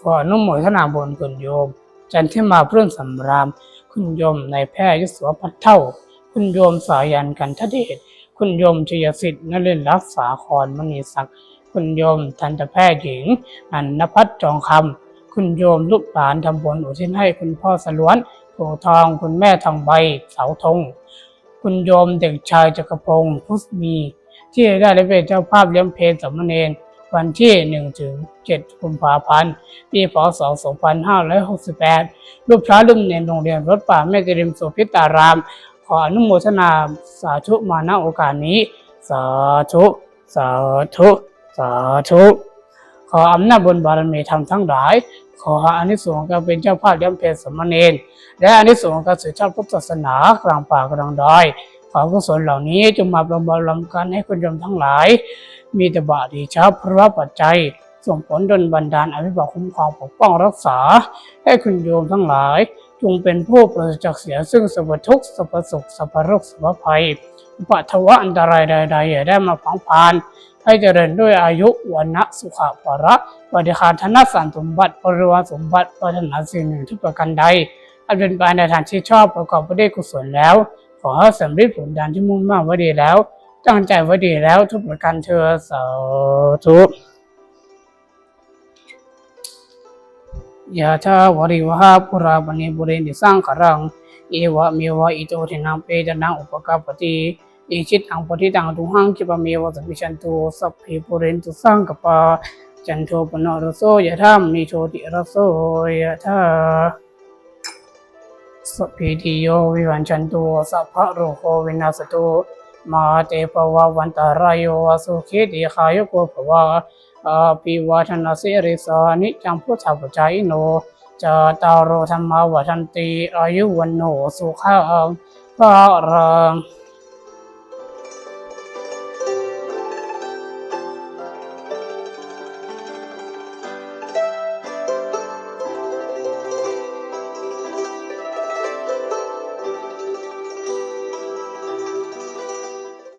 ขออนุโมทนาบุญคุณโยม จันทิมาเพรุ่นสำราม คุณโยมในแพทย์ยศวพัฒเท่า คุณโยมสายันกันทเดชคุณโยมชยสิทธิ์นเรนรักษาครมณีศักดิ์คุณโยมทันตแพทย์หญิงนันนพัฒจองคำคุณโยมลูกหลานทำบุญอุทิศให้คุณพ่อสล้วนโพทอง คุณแม่ทองใบเสาธงคุณโยมเด็กชายจักรพงศ์พุทธมี ที่ได้รับเป็นเจ้าภาพเลี้ยงเพลสามเณร วันที่ 1 ถึง 7 กุมภาพันธ์ ปีพศ 2568 รูปพระลุ่มเนโรงเรียนรถป่าแม่จริมโสุพิตาราม ขออนุโมทนาสาธุมาณโอกาสนี้ สาธุ สาธุ สาธุ ขออำนาจบุญบารมีธรรมทั้งหลาย ขออานิสงส์การเป็นเจ้าภาพเลี้ยงเพลสามเณรและอานิสงส์การสืบทอดพุทธศาสนากลางป่ากลางดอยขอกุศลเหล่านี้จงมาประมวลรวมกันให้คุณโยมทั้งหลาย มีแต่บาดีช้าพระปัจจัย ส่งผลดลบันดาลอภิบาลคุ้มครองปกป้องรักษา ให้คุณโยมทั้งหลาย จงเป็นผู้ประเสริฐจากเสียซึ่งสรรพทุกสรรพสุขสรรพโรคสรรพภัยอุปัทวะอันตรายใดๆอย่าได้มาพังพานให้เจริญด้วยอายุวันะสุขะภระปฏิคารธนสันสมบัติปริวารสมบัติปรารถนาสิ่งหนึ่งทุกประการใดอันเป็นไปในทางที่ชอบประกอบไปด้วยกุศลแล้ว ขอให้สำเร็จผลดังที่มุ่งมั่นไว้ดีแล้ว ตั้งใจไว้ดีแล้วทุกประการเธอสาธุยะทาวริวหาปุราปณิบุเรนิสังขรัง เอวะเมวะอิโตทินังเปตนังอุปกาปติอิชิตังปฏิตังตุหังคิปะเมวะสัพพิชันตุสัพเพปุเรนตุสังกปาจันโทปนรโสยะธามนิโชติรโสยะธาสัพพิติโยวิวันชันตุสัพพะโรโควินาสตุ มาเตปวะวันตารายโยสุขิติขายุโกภวะอาภิวาทนาสิริสานิจังพุทธปจายโนจาตารโรธรรมาวัชันตีอายุวันโนสุขังพระรัง